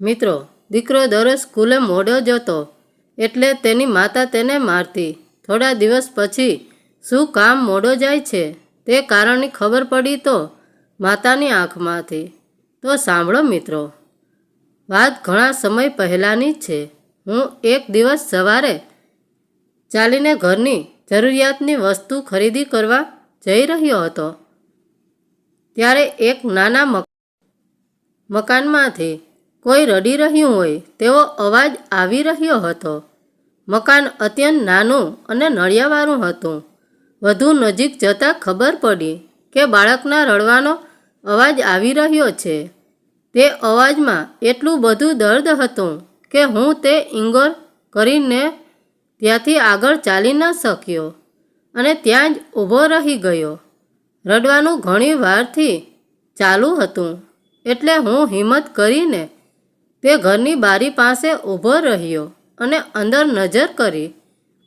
મિત્રો, દીકરો દરરોજ સ્કૂલે મોડો જતો, એટલે તેની માતા તેને મારતી. થોડા દિવસ પછી શું કામ મોડો જાય છે તે કારણની ખબર પડી તો માતાની આંખમાંથી. તો સાંભળો મિત્રો, વાત ઘણા સમય પહેલાંની છે. હું એક દિવસ સવારે ચાલીને ઘરની જરૂરિયાતની વસ્તુ ખરીદી કરવા જઈ રહ્યો હતો. ત્યારે એક નાના મક, મકાનમાંથી કોઈ રડી રહ્યું હોય, તેવો અવાજ આવી રહ્યો હતો. મકાન અત્યંત નાનું અને નળિયાવાળું હતું. વધુ નજીક જતાં ખબર પડી કે બાળકના રડવાનો અવાજ આવી રહ્યો છે. તે અવાજમાં એટલું બધું દર્દ હતું કે હું તે ઇંગોર કરીને ત્યાંથી આગળ ચાલી ન શક્યો અને ત્યાં જ ઊભો રહી ગયો. રડવાનું ઘણી વારથી ચાલુ હતું, એટલે હું હિંમત કરીને તે ઘરની બારી પાસે ઊભો રહ્યો અને અંદર નજર કરી.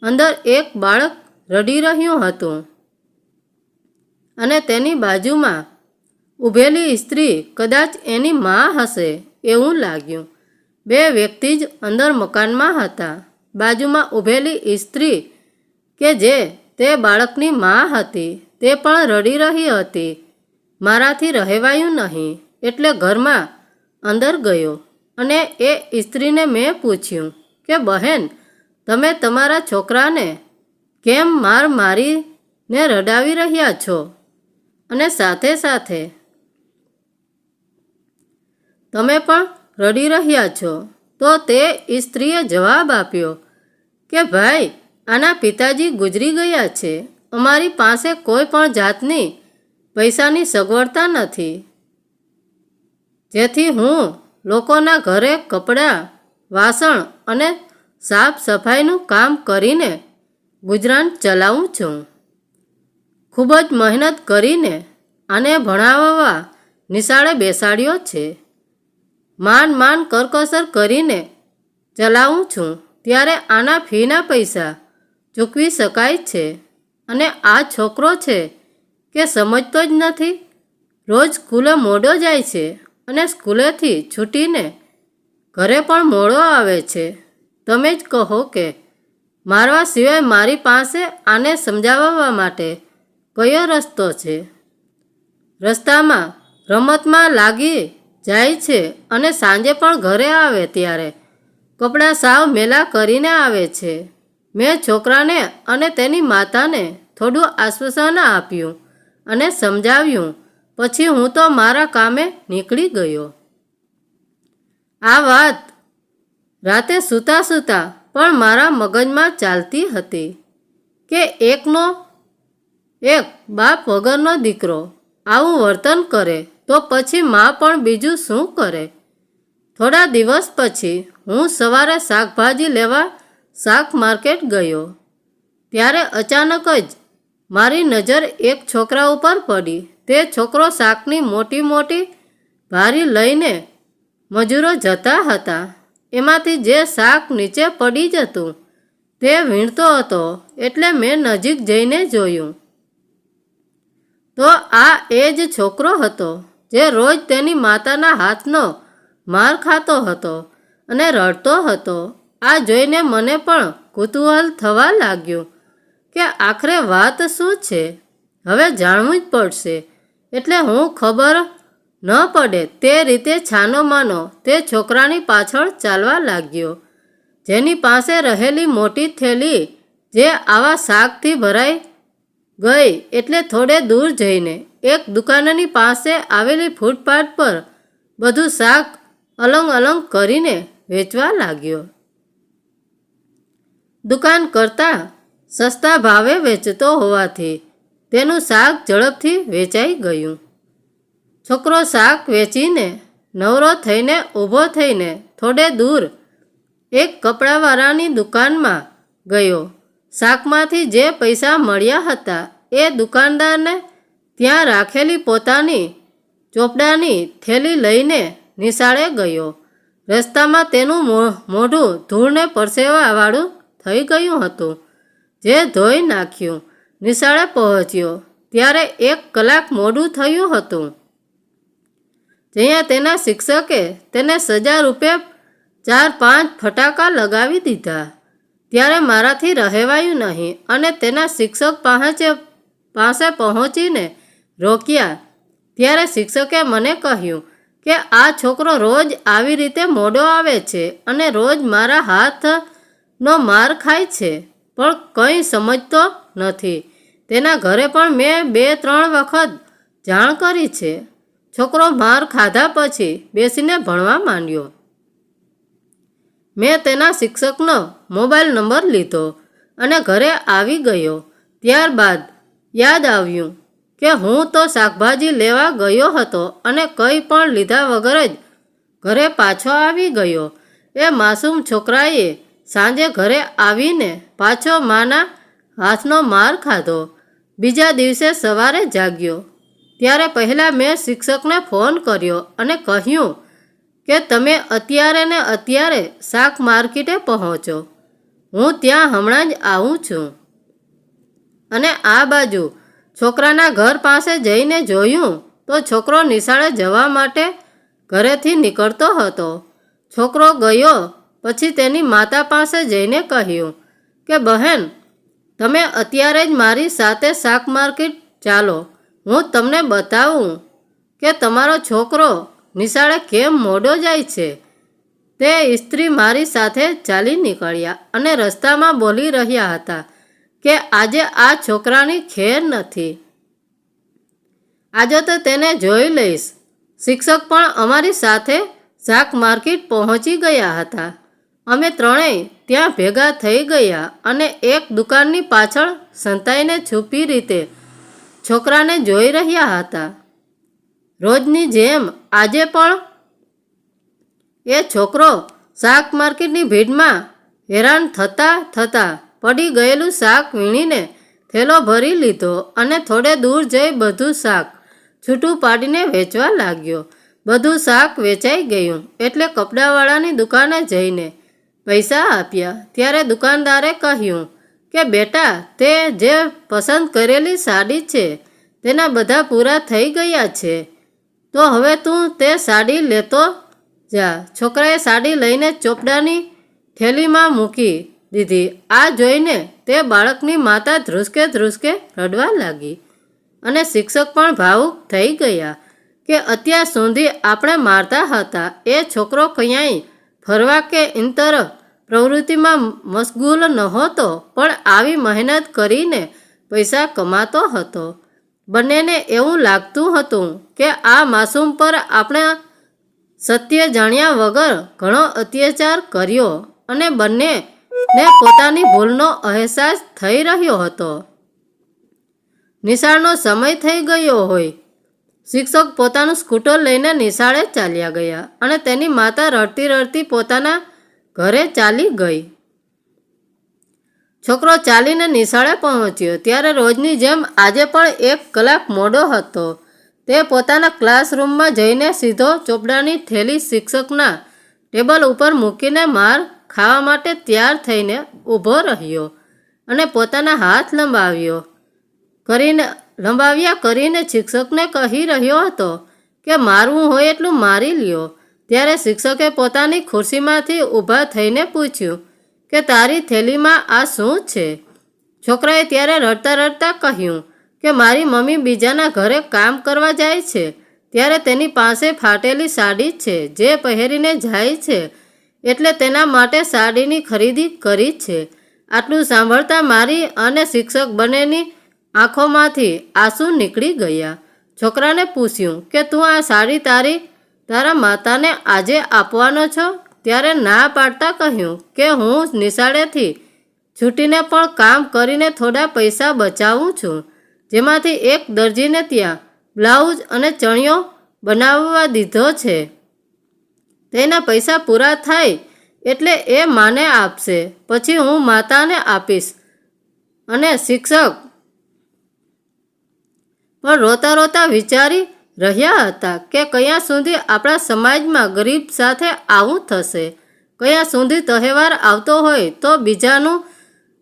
અંદર એક બાળક રડી રહ્યું હતું. અને તેની બાજુમાં ઊભેલી સ્ત્રી કદાચ એની મા હશે એવું લાગ્યું. બે વ્યક્તિ જ અંદર મકાનમાં હતા. બાજુમાં ઊભેલી સ્ત્રી કે જે તે બાળકની મા હતી તે પણ રડી રહી હતી. મારાથી રહેવાયું નહીં. એટલે ઘરમાં અંદર ગયો. અને એ સ્ત્રીને મેં પૂછ્યું કે, બહેન, તમે તમારા છોકરાને કેમ માર મારીને રડાવી રહ્યા છો? અને સાથે સાથે, તમે પણ રડી રહ્યા છો. તો તે સ્ત્રીએ જવાબ આપ્યો કે, ભાઈ, આના પિતાજી ગુજરી ગયા છે. અમારી પાસે કોઈ પણ જાતની પૈસાની સગવડતા નથી. જેથી હું લોકોના ઘરે કપડાં, વાસણ અને સાફ સફાઈનું કામ કરીને ગુજરાન ચલાવું છું. ખૂબ જ મહેનત કરીને આને ભણાવવા નિશાળે બેસાડ્યો છે. માંડ માન કરકસર કરીને ચલાવું છું ત્યારે આના ફીના પૈસા ચૂકવી શકાય છે અને આ છોકરો છે કે સમજતો જ નથી. રોજ સ્કૂલે મોડો જાય છે. અને સ્કૂલેથી છૂટીને ઘરે પણ મોડો આવે છે. તમે જ કહો કે મારવા સિવાય મારી પાસે આને સમજાવવા માટે કયો રસ્તો છે? રસ્તામાં રમતમાં લાગી જાય છે અને સાંજે પણ ઘરે આવે ત્યારે કપડાં સાવ મેલા કરીને આવે છે. મેં છોકરાને અને તેની માતાને થોડું આશ્વાસન આપ્યું અને સમજાવ્યું પછી હું તો મારા કામે નીકળી ગયો. આ વાત રાતે સૂતા સૂતા પણ મારા મગજમાં ચાલતી હતી કે એકનો એક બાપ વગરનો દીકરો આવું વર્તન કરે તો પછી મા પણ બીજું શું કરે? થોડા દિવસ પછી હું સવારે શાકભાજી લેવા શાક માર્કેટ ગયો. ત્યારે અચાનક જ મારી નજર એક છોકરા ઉપર પડી. તે છોકરો શાકની મોટી મોટી ભારી લઈને મજૂરો જતા હતા. એમાંથી જે શાક નીચે પડી જતું, તે વીણતો હતો એટલે મેં નજીક જઈને જોયું. તો આ એ જ છોકરો હતો, જે રોજ તેની માતાના હાથનો માર ખાતો હતો અને રડતો હતો. આ જોઈને મને પણ કુતૂહલ થવા લાગ્યું કે આખરે વાત શું છે? હવે જાણવું જ પડશે એટલે હું ખબર ન પડે તે રીતે છાનો માનો તે છોકરાની પાછળ ચાલવા લાગ્યો. જેની પાસે રહેલી મોટી થેલી જે આવા શાકથી ભરાઈ ગઈ એટલે થોડે દૂર જઈને એક દુકાનની પાસે આવેલી ફૂટપાથ પર બધું શાક અલંગ અલંગ કરીને વેચવા લાગ્યો. દુકાન કરતાં સસ્તા ભાવે વેચતો હોવાથી તેનું શાક ઝડપથી વેચાઈ ગયું. છોકરો શાક વેચીને નવરો થઈને ઊભો થઈને થોડે દૂર એક કપડાવાળાની દુકાનમાં ગયો. શાકમાંથી જે પૈસા મળ્યા હતા એ દુકાનદારને ત્યાં રાખેલી પોતાની ચોપડાની થેલી લઈને નિશાળે ગયો. રસ્તામાં તેનું મોઢું ધૂળને પરસેવાવાળું થઈ ગયું હતું, જે ધોઈ નાખ્યું. નિશાળે પહોંચ્યો ત્યારે એક કલાક મોડું થયું હતું. જ્યાં તેના શિક્ષકે તેને સજા રૂપે ચાર પાંચ ફટાકા લગાવી દીધા. ત્યારે મારાથી રહેવાયું નહીં અને તેના શિક્ષક પાસે પાસે પહોંચીને રોક્યા. ત્યારે શિક્ષકે મને કહ્યું કે આ છોકરો રોજ આવી રીતે મોડો આવે છે અને રોજ મારા હાથનો માર ખાય છે, પણ કંઈ સમજતો નથી. તેના ઘરે પણ મેં બે ત્રણ વખત જાણ કરી છે. છોકરો માર ખાધા પછી બેસીને ભણવા માંડ્યો. મેં તેના શિક્ષકનો મોબાઈલ નંબર લીધો અને ઘરે આવી ગયો. ત્યારબાદ યાદ આવ્યું કે હું તો શાકભાજી લેવા ગયો હતો અને કંઈ પણ લીધા વગર જ ઘરે પાછો આવી ગયો. એ માસૂમ છોકરાએ સાંજે ઘરે આવીને પાછો માના હાથનો માર ખાધો. બીજા દિવસે સવારે જાગ્યો. ત્યારે પહેલાં મેં શિક્ષકને ફોન કર્યો અને કહ્યું કે તમે અત્યારે ને અત્યારે શાક માર્કેટે પહોંચો. હું ત્યાં હમણાં જ આવું છું. અને આ બાજુ છોકરાના ઘર પાસે જઈને જોયું તો છોકરો નિશાળે જવા માટે ઘરેથી નીકળતો હતો. છોકરો ગયો, પછી તેની માતા પાસે જઈને કહ્યું કે, બહેન તમે અત્યારે જ મારી સાથે શાક માર્કેટ ચાલો. હું તમને બતાવું કે તમારો છોકરો નિશાળે કેમ મોડો જાય છે. તે સ્ત્રી મારી સાથે ચાલી નીકળ્યા અને રસ્તામાં બોલી રહ્યા હતા કે આજે આ છોકરાની ખેર નથી. આજે તો તેને જોઈ લઈશ. શિક્ષક પણ અમારી સાથે શાક માર્કેટ પહોંચી ગયા હતા. અમે ત્રણેય ત્યાં ભેગા થઈ ગયા અને એક દુકાનની પાછળ સંતાઈને છુપી રીતે છોકરાને જોઈ રહ્યા હતા. રોજની જેમ આજે પણ એ છોકરો શાક માર્કેટની ભીડમાં હેરાન થતાં થતાં પડી ગયેલું શાક વીણીને થેલો ભરી લીધો અને થોડે દૂર જઈ બધું શાક છૂટું પાડીને વેચવા લાગ્યો. બધું શાક વેચાઈ ગયું એટલે કપડાવાળાની દુકાને જઈને પૈસા આપ્યા. ત્યારે દુકાનદારે કહ્યું કે, બેટા, તે જે પસંદ કરેલી સાડી છે, તેના બધા પૂરા થઈ ગયા છે. તો હવે તું તે સાડી લેતો જા. છોકરાએ સાડી લઈને ચોપડાની થેલીમાં મૂકી દીધી. આ જોઈને તે બાળકની માતા ધ્રુસકે ધ્રુસકે રડવા લાગી અને શિક્ષક પણ ભાવુક થઈ ગયા કે, અત્યાર સુધી આપણે મારતા હતા. એ છોકરો ક્યાંય ફરવા કે ઇન્તર પ્રવૃત્તિમાં મશગુલ નહોતો, પણ આવી મહેનત કરીને પૈસા કમાતો હતો. બંનેને એવું લાગતું હતું કે આ માસૂમ પર આપણે સત્ય જાણ્યા વગર ઘણો અત્યાચાર કર્યો અને બંનેને પોતાની ભૂલનો અહેસાસ થઈ રહ્યો હતો. નિશાળનો સમય થઈ ગયો હોય શિક્ષક પોતાનું સ્કૂટર લઈને નિશાળે ચાલ્યા ગયા અને તેની માતા રડતી રડતી પોતાના ઘરે ચાલી ગઈ. છોકરો ચાલીને નિશાળે પહોંચ્યો. ત્યારે રોજની જેમ આજે પણ એક કલાક મોડો હતો. તે પોતાના ક્લાસરૂમમાં જઈને સીધો ચોપડાની થેલી શિક્ષકના ટેબલ ઉપર મૂકીને માર ખાવા માટે તૈયાર થઈને ઊભો રહ્યો અને પોતાના હાથ લંબાવ્યો. કરીને લંબાવ્યા કરીને શિક્ષકને કહી રહ્યો હતો કે મારવું હોય એટલું મારી લ્યો. ત્યારે શિક્ષકે પોતાની ખુરશીમાંથી ઊભા થઈને પૂછ્યું કે તારી થેલીમાં આ શું છે? છોકરાએ ત્યારે રડતા રડતા કહ્યું કે મારી મમ્મી બીજાના ઘરે કામ કરવા જાય છે. ત્યારે તેની પાસે ફાટેલી સાડી છે જે પહેરીને જાય છે. એટલે તેના માટે સાડીની ખરીદી કરી છે. આટલું સાંભળતા મારી અને શિક્ષક બંનેની આંખોમાંથી આંસુ નીકળી ગયા. છોકરાને પૂછ્યું કે, તું આ સાડી તારી, તારા માતાને આજે આપવાનો છો? ત્યારે ના પાડતા કહ્યું કે, હું નિશાળેથી છૂટીને પણ કામ કરીને થોડા પૈસા બચાવું છું, જેમાંથી એક દરજીને ત્યાં બ્લાઉઝ અને ચણિયો બનાવવા દીધો છે. તેના પૈસા પૂરા થાય એટલે એ માને આપશે. પછી હું માતાને આપીશ અને શિક્ષક પણ રોતા રોતા વિચારી રહ્યા હતા કે કયા સુધી આપણા સમાજમાં ગરીબ સાથે આવું થશે. કયા સુધી તહેવાર આવતો હોય તો બીજાનું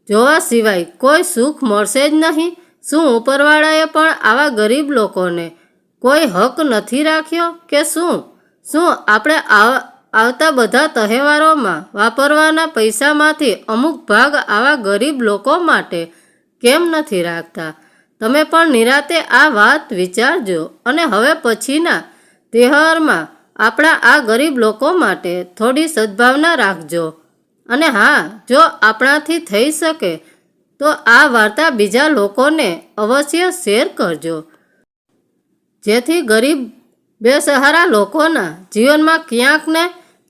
જોવા સિવાય કોઈ સુખ મળશે જ નહીં. શું ઉપરવાળાએ પણ આવા ગરીબ લોકોને કોઈ હક નથી રાખ્યો કે શું? શું આપણે આવ- આવતા બધા તહેવારોમાં વાપરવાના પૈસામાંથી અમુક ભાગ આવા ગરીબ લોકો માટે કેમ નથી રાખતા? તમે પણ નિરાતે આ વાત વિચારજો અને હવે પછીના તહેવારમાં આપણા આ ગરીબ લોકો માટે થોડી સદભાવના રાખજો. અને હા, જો આપણાથી થઈ શકે, તો આ વાર્તા બીજા લોકોને અવશ્ય શેર કરજો. જેથી ગરીબ બેસહારા લોકોના જીવનમાં ક્યાંક ને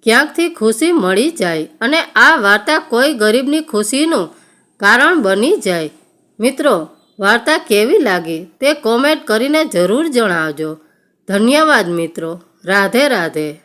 ક્યાંકથી ખુશી મળી જાય અને આ વાર્તા કોઈ ગરીબની ખુશીનું કારણ બની જાય. મિત્રો વાર્તા કેવી લાગી તે કોમેન્ટ કરીને જરૂર જણાવજો. ધન્યવાદ મિત્રો. રાધે રાધે.